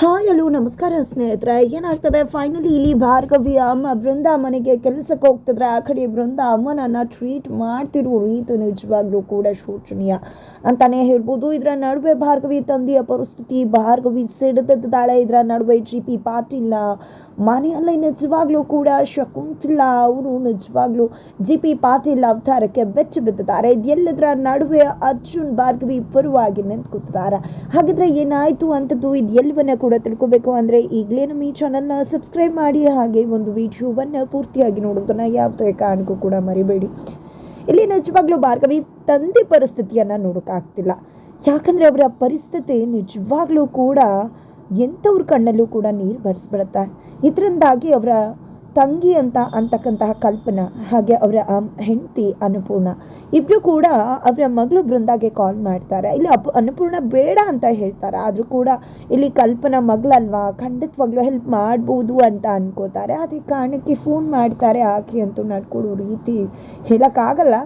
Hi ಅಲ್ಲೂ ನಮಸ್ಕಾರ ಸ್ನೇಹಿತರೆ. ಏನಾಗ್ತದೆ? ಫೈನಲಿ ಇಲ್ಲಿ ಭಾರ್ಗವಿ ಅಮ್ಮ ಬೃಂದ ಮನೆಗೆ ಕೆಲಸಕ್ಕೆ ಹೋಗ್ತಿದ್ರೆ ಆ ಕಡೆ ಬೃಂದ ಅಮ್ಮನನ್ನ ಟ್ರೀಟ್ ಮಾಡ್ತಿರೋ ರೀತಿ ನಿಜವಾಗ್ಲೂ ಕೂಡ ಶೋಚನೀಯ ಅಂತಾನೆ ಹೇಳ್ಬೋದು. ಇದರ ನಡುವೆ ಭಾರ್ಗವಿ ತಂದೆಯ ಪರಿಸ್ಥಿತಿ, ಭಾರ್ಗವಿ ಸಿಡಿದಿದ್ದಾಳೆ. ಇದರ ನಡುವೆ ಜಿ ಪಿ ಮನೆಯಲ್ಲಿ ಮನೆಯಲ್ಲೇ ನಿಜವಾಗ್ಲೂ ಕೂಡ ಶಕುಂತಲ ಅವರು ನಿಜವಾಗ್ಲೂ ಜಿ ಪಿ ಪಾಟೀಲ್ ಅವತಾರಕ್ಕೆ ಬೆಚ್ಚ ಬಿದ್ದಿದ್ದಾರೆ. ಇದೆಲ್ಲದರ ನಡುವೆ ಅರ್ಜುನ್, ಭಾರ್ಗವಿ ಪರವಾಗಿ ನಿಂತು ಕೂತಿದ್ದಾರೆ ಹಾಗಿದ್ರೆ ಏನಾಯ್ತು ಅಂತದ್ದು ಇದೆಲ್ಲವನ್ನ ಕೂಡ ತಿಳ್ಕೊಬೇಕು ಅಂದರೆ ಈಗಲೇ ನಮ್ಮ ಈ ಚಾನಲ್ನ ಸಬ್ಸ್ಕ್ರೈಬ್ ಮಾಡಿ ಹಾಗೆ ಒಂದು ವಿಡಿಯೋವನ್ನ ಪೂರ್ತಿಯಾಗಿ ನೋಡೋದನ್ನು ಯಾವುದೇ ಕಾರಣಕ್ಕೂ ಕೂಡ ಮರಿಬೇಡಿ. ಇಲ್ಲಿ ನಿಜವಾಗ್ಲೂ ಭಾರ್ಗವಿ ತಂದೆ ಪರಿಸ್ಥಿತಿಯನ್ನ ನೋಡೋಕ್ಕಾಗ್ತಿಲ್ಲ ಯಾಕಂದ್ರೆ ಅವರ ಪರಿಸ್ಥಿತಿ ನಿಜವಾಗ್ಲೂ ಕೂಡ ಎಂಥವ್ರ ಕಣ್ಣಲ್ಲೂ ಕೂಡ ನೀರು ಬರೆಸ್ಬಿಡುತ್ತೆ. ಇದರಿಂದಾಗಿ ಅವರ ತಂಗಿ ಅಂತ ಅಂತಕ್ಕಂತಹ ಕಲ್ಪನಾ, ಹಾಗೆ ಅವರ ಹೆಂಡತಿ ಅನ್ನಪೂರ್ಣ. ಇಬ್ರು ಕೂಡ ಅವರ ಮಗಳು ಬೃಂದಾಗೆ ಕಾಲ್ ಮಾಡ್ತಾರೆ. ಇಲ್ಲಿ ಅಪ್, ಅನ್ನಪೂರ್ಣ ಬೇಡ ಅಂತ ಹೇಳ್ತಾರೆ. ಆದರೂ ಕೂಡ ಇಲ್ಲಿ ಕಲ್ಪನಾ ಮಗಳಲ್ವಾ? ಖಂಡಿತವಾಗ್ಲೂ ಹೆಲ್ಪ್ ಮಾಡ್ಬೋದು ಅಂತ ಅನ್ಕೋತಾರೆ. ಅದೇ ಕಾರಣಕ್ಕೆ ಫೋನ್ ಮಾಡ್ತಾರೆ ಆಕೆ ಅಂತೂ ನಡ್ಕೊಡೋ ರೀತಿ ಹೇಳೋಕ್ಕಾಗಲ್ಲ.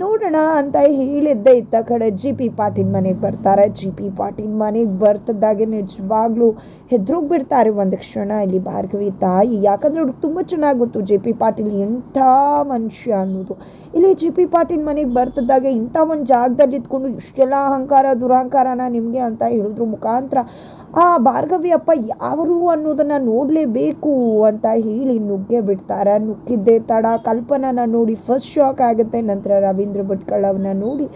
ನೋಡೋಣ ಅಂತ ಹೇಳಿದ್ದೆ ಇತ್ತ ಕಡೆ ಜಿ ಪಿ ಪಾಟೀಲ್ ಮನೆಗೆ ಬರ್ತಾರೆ. ಜಿ ಪಿ ಪಾಟೀಲ್ ಮನೆಗೆ ಬರ್ತಿದ್ದಾಗೆ ನಿಜವಾಗ್ಲೂ ಹೆದ್ರೋಗ್ಬಿಡ್ತಾರೆ ಒಂದು ಕ್ಷಣ ಇಲ್ಲಿ ಭಾರ್ಗವಿ ತಾಯಿ. ಯಾಕಂದ್ರೆ ಅವ್ರಿಗೆ ತುಂಬ ಚೆನ್ನಾಗಿ ಗೊತ್ತು ಜೆ ಪಿ ಪಾಟೀಲ್ ಎಂಥ ಮನುಷ್ಯ ಅನ್ನೋದು. ಇಲ್ಲಿ ಜೆ ಪಿ ಪಾಟೀಲ್ ಮನೆಗೆ ಬರ್ತಿದ್ದಾಗ ಇಂಥ ಒಂದು ಜಾಗದಲ್ಲಿ ಇದ್ಕೊಂಡು ಇಷ್ಟೆಲ್ಲ ಅಹಂಕಾರ, ದುರಹಂಕಾರನ ನಿಮಗೆ ಅಂತ ಹೇಳಿದ್ರು ಮುಖಾಂತರ, ಆ ಭಾರ್ಗವಿ ಅಪ್ಪ ಯಾರು ಅನ್ನೋದನ್ನ ನೋಡಲೇಬೇಕು ಅಂತ ಹೇಳಿ ನುಗ್ಗೆ ಬಿಡ್ತಾರೆ. ನುಗ್ಗಿದ್ದೆ ತಡ, ಕಲ್ಪನಾನ ನೋಡಿ ಫಸ್ಟ್ ಶಾಕ್ ಆಗುತ್ತೆ, ನಂತರ ರವೀಂದ್ರ ಭಟ್ಕಳ್ ಅವನ್ನ ನೋಡಿ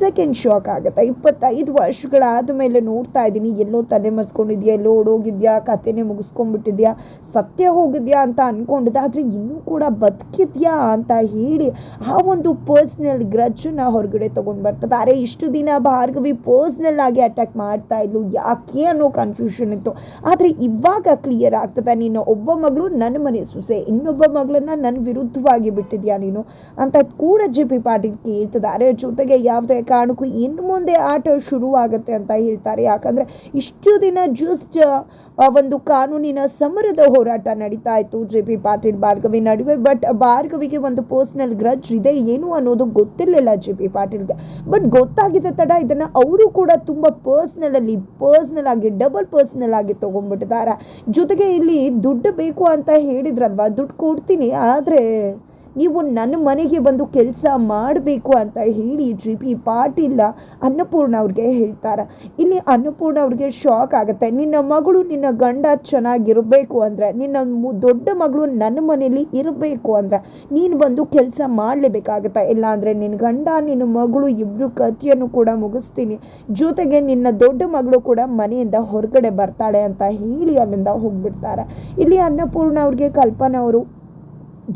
ಸೆಕೆಂಡ್ ಶಾಕ್ ಆಗುತ್ತೆ. ಇಪ್ಪತ್ತೈದು ವರ್ಷಗಳಾದ ಮೇಲೆ ನೋಡ್ತಾ ಇದ್ದೀನಿ, ಎಲ್ಲೋ ತಲೆ ಮರೆಸ್ಕೊಂಡಿದ್ಯಾ ಎಲ್ಲೋ ಓಡೋಗಿದ್ಯಾ ಕತೆನೇ ಮುಗಿಸ್ಕೊಂಡ್ಬಿಟ್ಟಿದ್ಯಾ? ಸತ್ಯ ಹೋಗಿದ್ಯಾ ಅಂತ ಅನ್ಕೊಂಡಿದ್ದೆ. ಆದರೆ ಇನ್ನೂ ಕೂಡ ಬದುಕಿದ್ಯಾ ಅಂತ ಹೇಳಿ ಆ ಒಂದು ಪರ್ಸ್ನಲ್ ಗ್ರಜ್ಜನ್ನ ಹೊರಗಡೆ ತೊಗೊಂಡು ಬರ್ತದೆ. ಅರೆ, ಇಷ್ಟು ದಿನ ಭಾರ್ಗವಿ ಪರ್ಸ್ನಲ್ ಆಗಿ ಅಟ್ಯಾಕ್ ಮಾಡ್ತಾ ಇದ್ಲು. ಯಾಕೆ ಅನ್ನೋ ಕನ್ಫ್ಯೂಷನ್ ಇತ್ತು. ಆದರೆ ಇವಾಗ ಕ್ಲಿಯರ್ ಆಗ್ತದೆ. ನೀನು ಒಬ್ಬ ಮಗಳು ನನ್ನ ಮನೆ ಸೊಸೆ. ಇನ್ನೊಬ್ಬ ಮಗಳನ್ನ ನನ್ನ ವಿರುದ್ಧವಾಗಿ ಬಿಟ್ಟಿದ್ಯಾ ನೀನು? ಅಂತ ಕೂಡ ಜೆ ಪಿ ಪಾಟೀಲ್ ಜೊತೆಗೆ ಯಾವುದೇ ಕಾರಣಕ್ಕೂ ಇನ್ನು ಮುಂದೆ ಆಟ ಶುರುವಾಗುತ್ತೆ ಅಂತ ಹೇಳ್ತಾರೆ. ಯಾಕಂದ್ರೆ ಇಷ್ಟು ದಿನ ಜಸ್ಟ್ ಒಂದು ಕಾನೂನಿನ ಸಮರದ ಹೋರಾಟ ನಡೀತಾ ಇತ್ತು ಜೆ ಪಿ ಪಾಟೀಲ್ ಭಾರ್ಗವಿ ನಡುವೆ ಬಟ್ ಭಾರ್ಗವಿಗೆ ಒಂದು ಪರ್ಸನಲ್ ಗ್ರಜ್ ಇದೆ. ಏನು ಅನ್ನೋದು ಗೊತ್ತಿರಲಿಲ್ಲ ಜೆ ಪಿ ಪಾಟೀಲ್ಗೆ. ಬಟ್ ಗೊತ್ತಾಗಿದ್ದ ತಡ ಇದನ್ನ ಅವರು ಕೂಡ ತುಂಬ ಪರ್ಸ್ನಲ್ ಅಲ್ಲಿ ಪರ್ಸ್ನಲ್ ಆಗಿ ಡಬಲ್ ಪರ್ಸ್ನಲ್ ಆಗಿ ತಗೊಂಡ್ಬಿಟ್ಟಿದ್ದಾರೆ. ಜೊತೆಗೆ ಇಲ್ಲಿ ದುಡ್ಡು ಬೇಕು ಅಂತ ಹೇಳಿದ್ರಲ್ವಾ? ದುಡ್ಡು ಕೊಡ್ತೀನಿ, ಆದ್ರೆ ನೀವು ನನ್ನ ಮನೆಗೆ ಬಂದು ಕೆಲಸ ಮಾಡಬೇಕು ಅಂತ ಹೇಳಿ ಜಿ ಪಿ ಪಾಟೀಲ ಅನ್ನಪೂರ್ಣ ಅವ್ರಿಗೆ ಹೇಳ್ತಾರೆ. ಇಲ್ಲಿ ಅನ್ನಪೂರ್ಣ ಅವ್ರಿಗೆ ಶಾಕ್ ಆಗುತ್ತೆ. ನಿನ್ನ ಮಗಳು, ನಿನ್ನ ಗಂಡ ಚೆನ್ನಾಗಿರಬೇಕು ಅಂದರೆ, ನಿನ್ನ ದೊಡ್ಡ ಮಗಳು ನನ್ನ ಮನೆಯಲ್ಲಿ ಇರಬೇಕು ಅಂದರೆ, ನೀನು ಬಂದು ಕೆಲಸ ಮಾಡಲೇಬೇಕಾಗತ್ತೆ. ಇಲ್ಲ ಅಂದರೆ ನಿನ್ನ ಗಂಡ, ನಿನ್ನ ಮಗಳು ಇಬ್ಬರು ಕಥೆಯನ್ನು ಕೂಡ ಮುಗಿಸ್ತೀನಿ. ಜೊತೆಗೆ ನಿನ್ನ ದೊಡ್ಡ ಮಗಳು ಕೂಡ ಮನೆಯಿಂದ ಹೊರಗಡೆ ಬರ್ತಾಳೆ ಅಂತ ಹೇಳಿ ಅಲ್ಲಿಂದ ಹೋಗ್ಬಿಡ್ತಾರೆ. ಇಲ್ಲಿ ಅನ್ನಪೂರ್ಣ ಅವ್ರಿಗೆ ಕಲ್ಪನಾ ಅವರು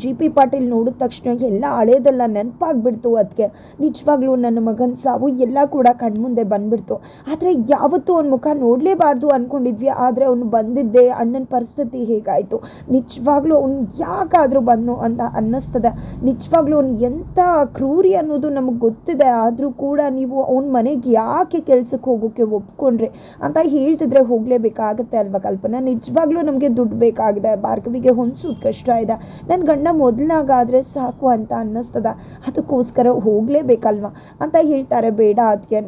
ಜಿ ಪಿ ಪಾಟೀಲ್ ನೋಡಿದ ತಕ್ಷಣ ಎಲ್ಲ ಹಳೇದೆಲ್ಲ ನೆನಪಾಗ್ಬಿಡ್ತು ಅದಕ್ಕೆ ನಿಜವಾಗ್ಲೂ ನನ್ನ ಮಗನ ಸಾವು ಎಲ್ಲ ಕೂಡ ಕಣ್ಮುಂದೆ ಬಂದ್ಬಿಡ್ತು. ಆದರೆ ಯಾವತ್ತೂ ಅವ್ನ ಮುಖ ನೋಡಲೇಬಾರ್ದು ಅಂದ್ಕೊಂಡಿದ್ವಿ ಆದರೆ ಅವನು ಬಂದಿದ್ದೆ ಅಣ್ಣನ ಪರಿಸ್ಥಿತಿ ಹೇಗಾಯಿತು? ನಿಜವಾಗ್ಲೂ ಅವ್ನು ಯಾಕಾದರೂ ಬಂದು ಅಂತ ಅನ್ನಿಸ್ತದೆ. ನಿಜವಾಗ್ಲೂ ಅವ್ನು ಎಂಥ ಕ್ರೂರಿ ಅನ್ನೋದು ನಮಗೆ ಗೊತ್ತಿದೆ, ಆದರೂ ಕೂಡ ನೀವು ಅವನ ಮನೆಗೆ ಯಾಕೆ ಕೆಲಸಕ್ಕೆ ಹೋಗೋಕ್ಕೆ ಒಪ್ಕೊಂಡ್ರೆ ಅಂತ ಹೇಳ್ತಿದ್ರೆ ಹೋಗಲೇಬೇಕಾಗತ್ತೆ ಅಲ್ವಾ ಕಲ್ಪನಾ? ನಿಜವಾಗ್ಲೂ ನಮಗೆ ದುಡ್ಡು ಬೇಕಾಗಿದೆ, ಭಾರ್ಗವಿಗೆ ಹೊಂದಿಸೋದು ಕಷ್ಟ ಇದೆ. ನನ್ನ ಗಂಡ ಮೊದಲಾಗಾದರೆ ಸಾಕು ಅಂತ ಅನ್ನಿಸ್ತದ. ಅದಕ್ಕೋಸ್ಕರ ಹೋಗಲೇಬೇಕಲ್ವಾ? ಅಂತ ಹೇಳ್ತಾರೆ, ಬೇಡ ಅದಕ್ಕೆ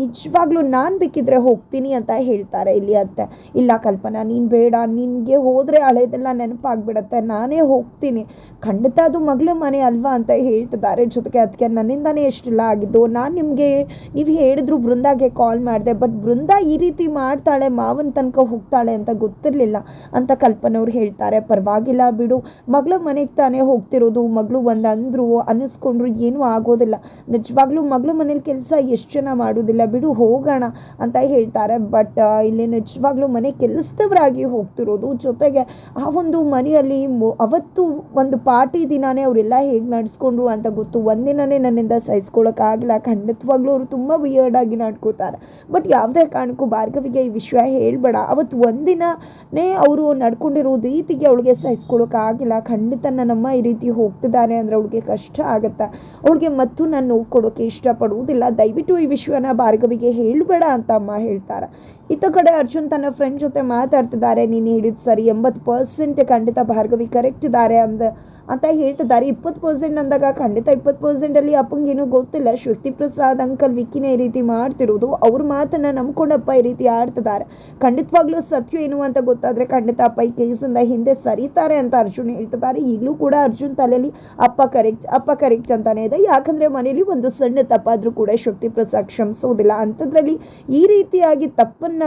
ನಿಜವಾಗ್ಲೂ ನಾನು ಬೇಕಿದ್ರೆ ಹೋಗ್ತೀನಿ ಅಂತ ಹೇಳ್ತಾರೆ ಇಲ್ಲಿ ಅತ್ತೆ. ಇಲ್ಲ ಕಲ್ಪನಾ, ನೀನು ಬೇಡ, ನಿನಗೆ ಹೋದರೆ ಹಳೇದೆಲ್ಲ ನೆನಪಾಗ್ಬಿಡತ್ತೆ, ನಾನೇ ಹೋಗ್ತೀನಿ. ಖಂಡಿತ ಅದು ಮಗಳ ಮನೆ ಅಲ್ವಾ ಅಂತ ಹೇಳ್ತಿದ್ದಾರೆ. ಜೊತೆಗೆ ಅದಕ್ಕೆ ನನ್ನಿಂದನೇ ಎಷ್ಟೆಲ್ಲ ಆಗಿದ್ದು, ನಾನು ನಿಮಗೆ ನೀವು ಹೇಳಿದ್ರು ಬೃಂದಾಗೆ ಕಾಲ್ ಮಾಡಿದೆ ಬಟ್ ಬೃಂದ ಈ ರೀತಿ ಮಾಡ್ತಾಳೆ, ಮಾವನ ತನಕ ಹೋಗ್ತಾಳೆ ಅಂತ ಗೊತ್ತಿರಲಿಲ್ಲ ಅಂತ ಕಲ್ಪನವ್ರು ಹೇಳ್ತಾರೆ. ಪರವಾಗಿಲ್ಲ ಬಿಡು, ಮಗಳ ಮನೆಗೆ ತಾನೇ ಹೋಗ್ತಿರೋದು, ಮಗಳು ಒಂದು ಅಂದರು ಅನ್ನಿಸ್ಕೊಂಡ್ರು ಏನೂ ಆಗೋದಿಲ್ಲ. ನಿಜವಾಗ್ಲೂ ಮಗಳು ಮನೇಲಿ ಕೆಲಸ ಎಷ್ಟು ಜನ ಮಾಡೋದಿಲ್ಲ, ಬಿಡು ಹೋಗೋಣ ಅಂತ ಹೇಳ್ತಾರೆ. ಬಟ್ ಇಲ್ಲಿ ನಿಜವಾಗ್ಲೂ ಮನೆ ಕೆಲಸದವರಾಗಿ ಹೋಗ್ತಿರೋದು. ಜೊತೆಗೆ ಆ ಒಂದು ಮನೆಯಲ್ಲಿ ಅವತ್ತು ಒಂದು ಪಾರ್ಟಿ ದಿನಾನೇ ಅವರೆಲ್ಲ ಹೇಗೆ ನಡೆಸ್ಕೊಂಡ್ರು ಅಂತ ಗೊತ್ತು. ಒಂದಿನನೇ ನನ್ನಿಂದ ಸಹಿಸ್ಕೊಳಕ್ಕಾಗಲ್ಲ ಖಂಡಿತವಾಗ್ಲೂ ಅವರು ತುಂಬ ವಿಯರ್ಡ್ ಆಗಿ ನಡ್ಕೋತಾರೆ. ಬಟ್ ಯಾವುದೇ ಕಾರಣಕ್ಕೂ ಭಾರ್ಗವಿಗೆ ಈ ವಿಷಯ ಹೇಳ್ಬೇಡ. ಅವತ್ತು ಒಂದಿನನೇ ಅವರು ನಡ್ಕೊಂಡಿರೋ ರೀತಿಗೆ ಅವಳಿಗೆ ಸಹಿಸ್ಕೊಳ್ಳೋಕ್ಕಾಗಿಲ್ಲ ಖಂಡಿತ ನನ್ನಮ್ಮ ಈ ರೀತಿ ಹೋಗ್ತಿದ್ದಾರೆ ಅಂದರೆ ಅವಳಿಗೆ ಕಷ್ಟ ಆಗುತ್ತೆ? ಅವಳಿಗೆ ಮತ್ತು ನಾನು ನೋವು ಕೊಡೋಕೆ ಇಷ್ಟಪಡುವುದಿಲ್ಲ. ದಯವಿಟ್ಟು ಈ ವಿಷಯನ ಭಾರ್ಗವಿಗೆ ಹೇಳಬೇಡ ಅಂತ ಅಮ್ಮ ಹೇಳ್ತಾರೆ. ಇತ್ತ ಕಡೆ ಅರ್ಜುನ್ ತನ್ನ ಫ್ರೆಂಡ್ ಜೊತೆ ಮಾತಾಡ್ತಿದ್ದಾರೆ. ನೀನು ಹೇಳಿದ ಸರಿ ಎಂಬತ್ತು ಪರ್ಸೆಂಟ್ ಖಂಡಿತ ಭಾರ್ಗವಿ ಕರೆಕ್ಟ್ ಇದ್ದಾರೆ ಅಂದ ಅಂತ ಹೇಳ್ತಿದ್ದಾರೆ ಇಪ್ಪತ್ತು ಪರ್ಸೆಂಟ್ ಅಂದಾಗ ಖಂಡಿತ ಇಪ್ಪತ್ತು ಪರ್ಸೆಂಟಲ್ಲಿ ಅಪ್ಪಂಗೇನು ಗೊತ್ತಿಲ್ಲ. ಶಕ್ತಿ ಪ್ರಸಾದ್, ಅಂಕಲ್ ವಿಕ್ಕಿನೇ ಈ ರೀತಿ ಮಾಡ್ತಿರೋದು. ಅವ್ರ ಮಾತನ್ನ ನಂಬ್ಕೊಂಡಪ್ಪ ಈ ರೀತಿ ಆಡ್ತಿದ್ದಾರೆ. ಖಂಡಿತವಾಗ್ಲೂ ಸತ್ಯ ಏನು ಅಂತ ಗೊತ್ತಾದ್ರೆ ಖಂಡಿತ ಅಪ್ಪ ಈ ಕೇಸಿಂದ ಹಿಂದೆ ಸರಿತಾರೆ ಅಂತ ಅರ್ಜುನ್ ಹೇಳ್ತಿದ್ದಾರೆ. ಈಗಲೂ ಕೂಡ ಅರ್ಜುನ್ ತಲೆಯಲ್ಲಿ ಅಪ್ಪ ಕರೆಕ್ಟ್ ಅಪ್ಪ ಕರೆಕ್ಟ್ ಅಂತಾನೆ ಇದೆ. ಯಾಕಂದ್ರೆ ಮನೇಲಿ ಒಂದು ಸಣ್ಣ ತಪ್ಪಾದರೂ ಕೂಡ ಶಕ್ತಿ ಪ್ರಸಾದ್ ಕ್ಷಮಿಸೋದಿಲ್ಲ. ಅಂಥದ್ರಲ್ಲಿ ಈ ರೀತಿಯಾಗಿ ತಪ್ಪನ್ನ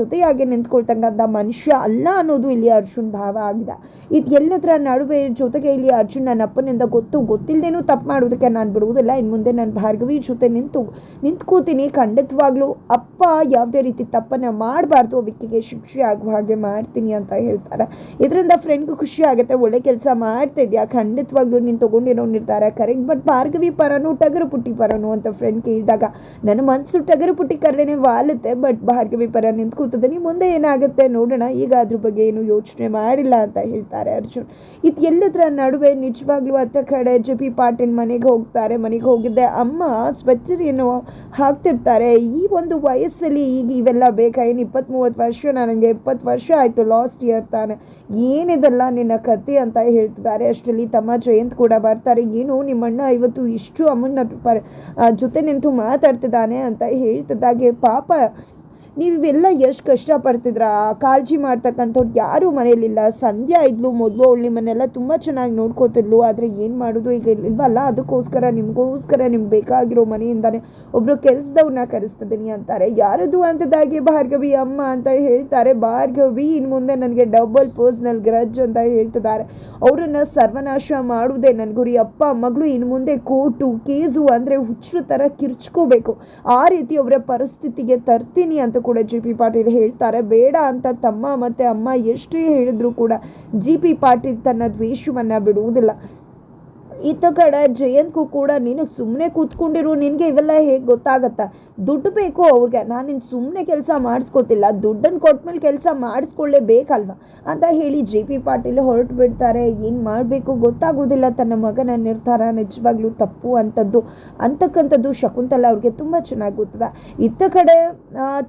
ಜೊತೆಯಾಗಿ ನಿಂತ್ಕೊಳ್ತಕ್ಕಂಥ ಮನುಷ್ಯ ಅಲ್ಲ ಅನ್ನೋದು ಇಲ್ಲಿ ಅರ್ಜುನ್ ಭಾವ ಆಗಿದೆ. ಇದು ಎಲ್ಲದರ ನಡುವೆ ಜೊತೆಗೆ ಅರ್ಜುನ್ ನನ್ನ ಅಪ್ಪನಿಂದ ಗೊತ್ತು ಗೊತ್ತಿಲ್ಲದೇನೂ ತಪ್ಪು ಮಾಡೋದಕ್ಕೆ ನಾನು ಬಿಡುವುದಿಲ್ಲ. ಇನ್ನು ಮುಂದೆ ನಾನು ಭಾರ್ಗವಿ ಜೊತೆ ನಿಂತು, ನಿಂತ್ಕೋತೀನಿ. ಖಂಡಿತವಾಗ್ಲೂ ಅಪ್ಪ ಯಾವುದೇ ರೀತಿ ತಪ್ಪನ್ನ ಮಾಡಬಾರ್ದು ವಿಕ್ಕಿಗೆ ಶಿಕ್ಷೆ ಆಗುವ ಹಾಗೆ ಮಾಡ್ತೀನಿ ಅಂತ ಹೇಳ್ತಾರೆ. ಇದರಿಂದ ಫ್ರೆಂಡ್ಗೂ ಖುಷಿ ಆಗುತ್ತೆ, ಒಳ್ಳೆ ಕೆಲಸ ಮಾಡ್ತಾ ಇದೆಯಾ ಖಂಡಿತವಾಗ್ಲೂ ನೀನು ತೊಗೊಂಡಿರೋ ನಿರ್ಧಾರ ಕರೆಕ್ಟ್ ಬಟ್ ಭಾರ್ಗವಿ ಪರನು, ಟಗರು ಪುಟ್ಟಿ ಪರನು ಅಂತ ಫ್ರೆಂಡ್ ಕೇಳಿದಾಗ, ನನ್ನ ಮನಸ್ಸು ಟಗರು ಪುಟ್ಟಿ ಕರಡೇನೆ ವಾಲುತ್ತೆ ಬಟ್ ಭಾರ್ಗವಿ ಪರ ನಿಂತ್ಕೊತಿದ್ದೀನಿ ಮುಂದೆ ಏನಾಗುತ್ತೆ ನೋಡೋಣ ಈಗ ಅದ್ರ ಬಗ್ಗೆ ಏನು ಯೋಚನೆ ಮಾಡಿಲ್ಲ ಅಂತ ಹೇಳ್ತಾರೆ ಅರ್ಜುನ್. ಇದು ಎಲ್ಲದರ ನಡುವೆ ನಿಜವಾಗ್ಲೂ ಅತ್ತ ಕಡೆ ಜೆ ಪಿ ಪಾಟೀಲ್ ಮನೆಗೆ ಹೋಗ್ತಾರೆ, ಮನೆಗೆ ಹೋಗಿದ್ದೆ. ಅಮ್ಮ ಸ್ವೆಚ್ಚರಿಯನ್ನು ಹಾಕ್ತಿರ್ತಾರೆ. ಈ ಒಂದು ವಯಸ್ಸಲ್ಲಿ ಈಗ ಇವೆಲ್ಲ ಬೇಕಾ? ಏನು ಇಪ್ಪತ್ತ್ ಮೂವತ್ತು ವರ್ಷ, ನನಗೆ ಇಪ್ಪತ್ತು ವರ್ಷ ಆಯಿತು, ಲಾಸ್ಟ್ ಇಯರ್ ತಾನೆ. ಏನಿದೆಲ್ಲ ನಿನ್ನ ಕತೆ ಅಂತ ಹೇಳ್ತಿದ್ದಾರೆ? ಅಷ್ಟರಲ್ಲಿ ತಮ್ಮ ಜಯಂತ್ ಕೂಡ ಬರ್ತಾರೆ. ಏನು ನಿಮ್ಮಣ್ಣ ಇವತ್ತು ಇಷ್ಟು ಅಮ್ಮನ ಜೊತೆ ನಿಂತು ಮಾತಾಡ್ತಿದ್ದಾನೆ ಅಂತ ಹೇಳ್ತಿದ್ದಾಗೆ ಪಾಪ ನೀವೆಲ್ಲ ಎಷ್ಟು ಕಷ್ಟಪಡ್ತಿದ್ರ? ಕಾಳಜಿ ಮಾಡ್ತಕ್ಕಂಥವ್ರು ಯಾರೂ ಮನೇಲಿಲ್ಲ ಸಂಧ್ಯಾ ಇದ್ಲು, ಮೊದಲು ಅವಳು ನಿಮ್ಮನ್ನೆಲ್ಲ ತುಂಬ ಚೆನ್ನಾಗಿ ನೋಡ್ಕೋತಿದ್ಲು, ಆದರೆ ಏನು ಮಾಡೋದು ಈಗ ಇಲ್ವಲ್ಲ? ಅದಕ್ಕೋಸ್ಕರ ನಿಮಗೋಸ್ಕರ ನಿಮ್ಗೆ ಬೇಕಾಗಿರೋ ಮನೆಯಿಂದಾನೆ ಒಬ್ಬರು ಕೆಲಸದವ್ರನ್ನ ಕರೆಸ್ತಿದ್ದೀನಿ ಅಂತಾರೆ. ಯಾರದು ಅಂತದಾಗಿ ಭಾರ್ಗವಿ ಅಮ್ಮ ಅಂತ ಹೇಳ್ತಾರೆ. ಭಾರ್ಗವಿ ಇನ್ನು ಮುಂದೆ ನನಗೆ ಡಬಲ್ ಪರ್ಸ್ನಲ್ ಗ್ರಜ್ ಅಂತ ಹೇಳ್ತಿದ್ದಾರೆ. ಅವರನ್ನು ಸರ್ವನಾಶ ಮಾಡುವುದೇ ನನ್ನ ಗುರಿ. ಅಪ್ಪ, ಮಗಳು ಇನ್ನು ಮುಂದೆ ಕೋಟು ಕೇಸು ಅಂದರೆ ಹುಚ್ಚರು ಥರ ಕಿರ್ಚ್ಕೋಬೇಕು. ಆ ರೀತಿ ಅವರ ಪರಿಸ್ಥಿತಿಗೆ ತರ್ತೀನಿ ಅಂತ ಕೂಡ ಜಿ ಪಿ ಪಾಟೀಲ್ ಹೇಳ್ತಾರೆ. ಬೇಡ ಅಂತ ತಮ್ಮ ಮತ್ತು ಅಮ್ಮ ಎಷ್ಟೇ ಹೇಳಿದ್ರು ಕೂಡ ಜಿ ಪಿ ಪಾಟೀಲ್ ತನ್ನ ದ್ವೇಷವನ್ನು ಬಿಡುವುದಿಲ್ಲ. ಇತ್ತ ಕಡೆ ಜಯಂತ್ಗೂ ಕೂಡ ನೀನು ಸುಮ್ಮನೆ ಕೂತ್ಕೊಂಡಿರು, ನಿನಗೆ ಇವೆಲ್ಲ ಹೇಗೆ ಗೊತ್ತಾಗತ್ತಾ? ದುಡ್ಡು ಬೇಕು ಅವ್ರಿಗೆ. ನಾನು ನಿನ್ನ ಸುಮ್ಮನೆ ಕೆಲಸ ಮಾಡಿಸ್ಕೋತಿಲ್ಲ. ದುಡ್ಡನ್ನು ಕೊಟ್ಮೇಲೆ ಕೆಲಸ ಮಾಡಿಸ್ಕೊಳ್ಳೇಬೇಕಲ್ವ? ಅಂತ ಹೇಳಿ ಜೆ ಪಿ ಪಾಟೀಲ್ ಹೊರಟು ಬಿಡ್ತಾರೆ ಏನು ಮಾಡಬೇಕು ಗೊತ್ತಾಗೋದಿಲ್ಲ. ತನ್ನ ಮಗನ ನಿರ್ಧಾರ ನಿಜವಾಗ್ಲೂ ತಪ್ಪು ಅಂಥದ್ದು ಅಂತಕ್ಕಂಥದ್ದು ಶಕುಂತಲ ಅವ್ರಿಗೆ ತುಂಬ ಚೆನ್ನಾಗಿ ಗೊತ್ತದೆ. ಇತ್ತ ಕಡೆ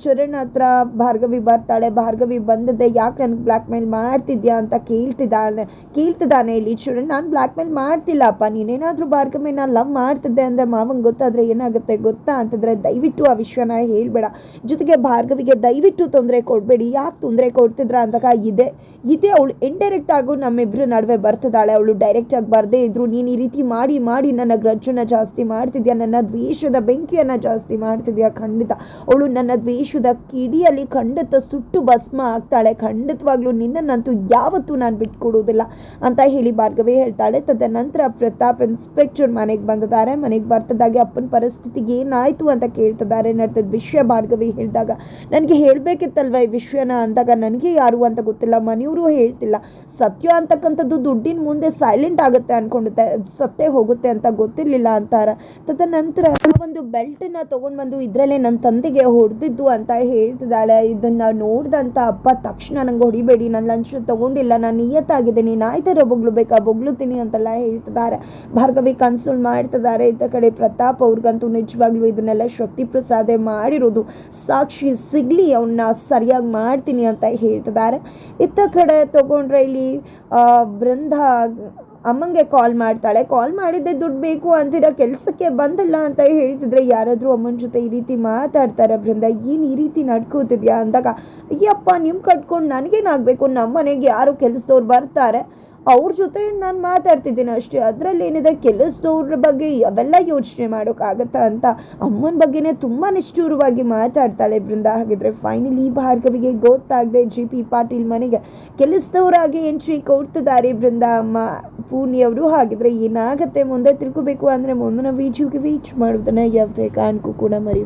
ಚರಣ್ ಹತ್ರ ಭಾರ್ಗವಿ ಬರ್ತಾಳೆ. ಭಾರ್ಗವಿ ಬಂದದ್ದೆ ಯಾಕೆ ನನಗೆ ಬ್ಲ್ಯಾಕ್ ಮೇಲ್ ಮಾಡ್ತಿದ್ಯಾ ಅಂತ ಕೇಳ್ತಿದ್ದಾನೆ ಕೇಳ್ತಿದ್ದಾನೆ ಇಲ್ಲಿ ಚರಣ್. ನಾನು ಬ್ಲ್ಯಾಕ್ ಮೇಲ್ ಮಾಡ್ತಿಲ್ಲಪ್ಪ ನೀನೇನಾದರೂ ಭಾರ್ಗವಿನ ಲವ್ ಮಾಡ್ತಿದ್ದೆ ಅಂದರೆ ಮಾವಂಗೆ ಗೊತ್ತಾದರೆ ಏನಾಗುತ್ತೆ ಗೊತ್ತಾ ಅಂತಂದರೆ ದಯವಿಟ್ಟು ಆ ವಿಷಯನ ಹೇಳ್ಬೇಡ. ಜೊತೆಗೆ ಭಾರ್ಗವಿಗೆ ದಯವಿಟ್ಟು ತೊಂದರೆ ಕೊಡಬೇಡಿ. ಯಾಕೆ ತೊಂದರೆ ಕೊಡ್ತಿದ್ರ ಅಂದಾಗ ಇದೆ ಇದೆ ಅವಳು ಇಂಡೈರೆಕ್ಟ್ ಆಗು ನಮ್ಮಿಬ್ರು ನಡುವೆ ಬರ್ತದಾಳೆ ಅವಳು ಡೈರೆಕ್ಟಾಗಿ ಬರದೇ ಇದ್ರು, ನೀನು ಈ ರೀತಿ ಮಾಡಿ ಮಾಡಿ ನನ್ನ ಗ್ರಜ್ಜನ್ನ ಜಾಸ್ತಿ ಮಾಡ್ತಿದ್ಯಾ? ನನ್ನ ದ್ವೇಷದ ಬೆಂಕಿಯನ್ನು ಜಾಸ್ತಿ ಮಾಡ್ತಿದ್ಯಾ? ಖಂಡಿತ. ಅವಳು ನನ್ನ ದ್ವೇಷದ ಕಿಡಿಯಲ್ಲಿ ಖಂಡಿತ ಸುಟ್ಟು ಭಸ್ಮ ಆಗ್ತಾಳೆ. ಖಂಡಿತವಾಗ್ಲೂ ನಿನ್ನನ್ನಂತೂ ಯಾವತ್ತೂ ನಾನು ಬಿಟ್ಕೊಡುವುದಿಲ್ಲ ಅಂತ ಹೇಳಿ ಭಾರ್ಗವಿ ಹೇಳ್ತಾಳೆ. ತದನಂತರ ಪ್ರತಾಪ್ ಇನ್ಸ್ಪೆಕ್ಟರ್ ಮನೆಗೆ ಬಂದಿದ್ದಾರೆ. ಮನೆಗೆ ಬರ್ತದಾಗೆ ಅಪ್ಪನ ಪರಿಸ್ಥಿತಿಗೆ ಏನಾಯ್ತು ಅಂತ ಕೇಳ್ತಿದ್ದಾರೆ. ನಡ್ತದ ವಿಷಯ ಭಾರ್ಗವಿ ಹೇಳಿದಾಗ, ನನಗೆ ಹೇಳಬೇಕಿತ್ತಲ್ವ ಈ ವಿಷಯನ? ಅಂದಾಗ, ನನಗೆ ಯಾರು ಅಂತ ಗೊತ್ತಿಲ್ಲ. ಮನೆಯವರು ಹೇಳ್ತಿಲ್ಲ. ಸತ್ಯ ಅಂತಕ್ಕಂಥದ್ದು ದುಡ್ಡಿನ ಮುಂದೆ ಸೈಲೆಂಟ್ ಆಗುತ್ತೆ ಅನ್ಕೊಂಡಿದ್ದೆ. ಸತ್ತೇ ಹೋಗುತ್ತೆ ಅಂತ ಗೊತ್ತಿರಲಿಲ್ಲ ಅಂತಾರ. ತದನಂತರ, ಒಂದು ಬೆಲ್ಟನ್ನ ತಗೊಂಡು ಬಂದು ಇದರಲ್ಲೇ ನನ್ನ ತಂದೆಗೆ ಹೊಡೆದಿದ್ದು ಅಂತ ಹೇಳ್ತಿದ್ದಾಳೆ. ಇದನ್ನ ನೋಡ್ದಂತ ಅಪ್ಪ ತಕ್ಷಣ ನಂಗೆ ಹೊಡಿಬೇಡಿ. ನಾನು ಲಂಚ್ ತಗೊಂಡಿಲ್ಲ. ನಾನು ನಿಯತ್ತಾಗಿದ್ದೀನಿ. ನಾಯ್ತಾರೆ ಬೊಗ್ಲು ಬೇಕಾ? ಬೊಗ್ಲುತ್ತೀನಿ ಅಂತೆಲ್ಲ ಹೇಳ್ತಿದ್ದಾರೆ. ಭಾರ್ಗವಿ ಕನ್ಸೋಲ್ ಮಾಡ್ತಿದ್ದಾರೆ ಇತ್ತ ಕಡೆ ಪ್ರತಾಪ್ ಅವ್ರಿಗಂತೂ ನಿಜವಾಗ್ಲೂ ಇದನ್ನೆಲ್ಲ ಶಕ್ತಿ ಪ್ರಸಾದೆ ಮಾಡಿರೋದು ಸಾಕ್ಷಿ ಸಿಗಲಿ ಅವನ್ನ ಸರಿಯಾಗಿ ಮಾಡ್ತೀನಿ ಅಂತ ಹೇಳ್ತಿದ್ದಾರೆ. ಇತ್ತ ಕಡೆ ತಗೊಂಡ್ರೆ ಇಲ್ಲಿ ಬೃಂದ ಅಮ್ಮಂಗೆ ಕಾಲ್ ಮಾಡ್ತಾಳೆ. ಕಾಲ್ ಮಾಡಿದ್ದೆ ದುಡ್ಡು ಬೇಕು ಅಂತೀರ ಕೆಲಸಕ್ಕೆ ಬಂದಿಲ್ಲ ಅಂತ ಹೇಳ್ತಿದ್ರೆ ಯಾರಾದರೂ ಅಮ್ಮನ ಜೊತೆ ಈ ರೀತಿ ಮಾತಾಡ್ತಾರೆ ಬೃಂದ ಏನು ಈ ರೀತಿ ನಡ್ಕೋತಿದ್ಯಾ ಅಂದಾಗ, ಅಯ್ಯಪ್ಪ ನಿಮ್ಮ ಕಟ್ಕೊಂಡು ನನಗೇನಾಗಬೇಕು ನಮ್ಮ ಮನೆಗೆ ಯಾರು ಕೆಲಸದವ್ರು ಬರ್ತಾರೆ. ಅವ್ರ ಜೊತೆ ನಾನು ಮಾತಾಡ್ತಿದ್ದೀನಿ ಅಷ್ಟೇ. ಅದರಲ್ಲಿ ಏನಿದೆ, ಕೆಲಸದವ್ರ ಬಗ್ಗೆ ಅವೆಲ್ಲ ಯೋಚನೆ ಮಾಡೋಕ್ಕಾಗತ್ತಾ ಅಂತ ಅಮ್ಮನ ಬಗ್ಗೆನೇ ತುಂಬ ನಿಷ್ಠೂರವಾಗಿ ಮಾತಾಡ್ತಾಳೆ ಬೃಂದ. ಹಾಗಿದ್ರೆ ಫೈನಲಿ ಭಾರ್ಗವಿಗೆ ಗೊತ್ತಾಗದೆ ಜಿ ಪಿ ಪಾಟೀಲ್ ಮನೆಗೆ ಕೆಲಸದವರಾಗಿ ಎಂಟ್ರಿ ಕೊಡ್ತಿದ್ದಾರೆ ಬೃಂದ ಅಮ್ಮ. ಪೂರ್ಣಿಯವರು ಹಾಗಿದ್ರೆ ಏನಾಗುತ್ತೆ, ಮುಂದೆ ತಿಳ್ಕೊಬೇಕು ಅಂದರೆ ಮುಂದಿನ ವೀಡಿಯೋಗೆ ವೀಚ್ ಮಾಡೋದನ್ನ ಯಾವುದೇ ಕಾರಣಕ್ಕೂ ಕೂಡ ಮರಿ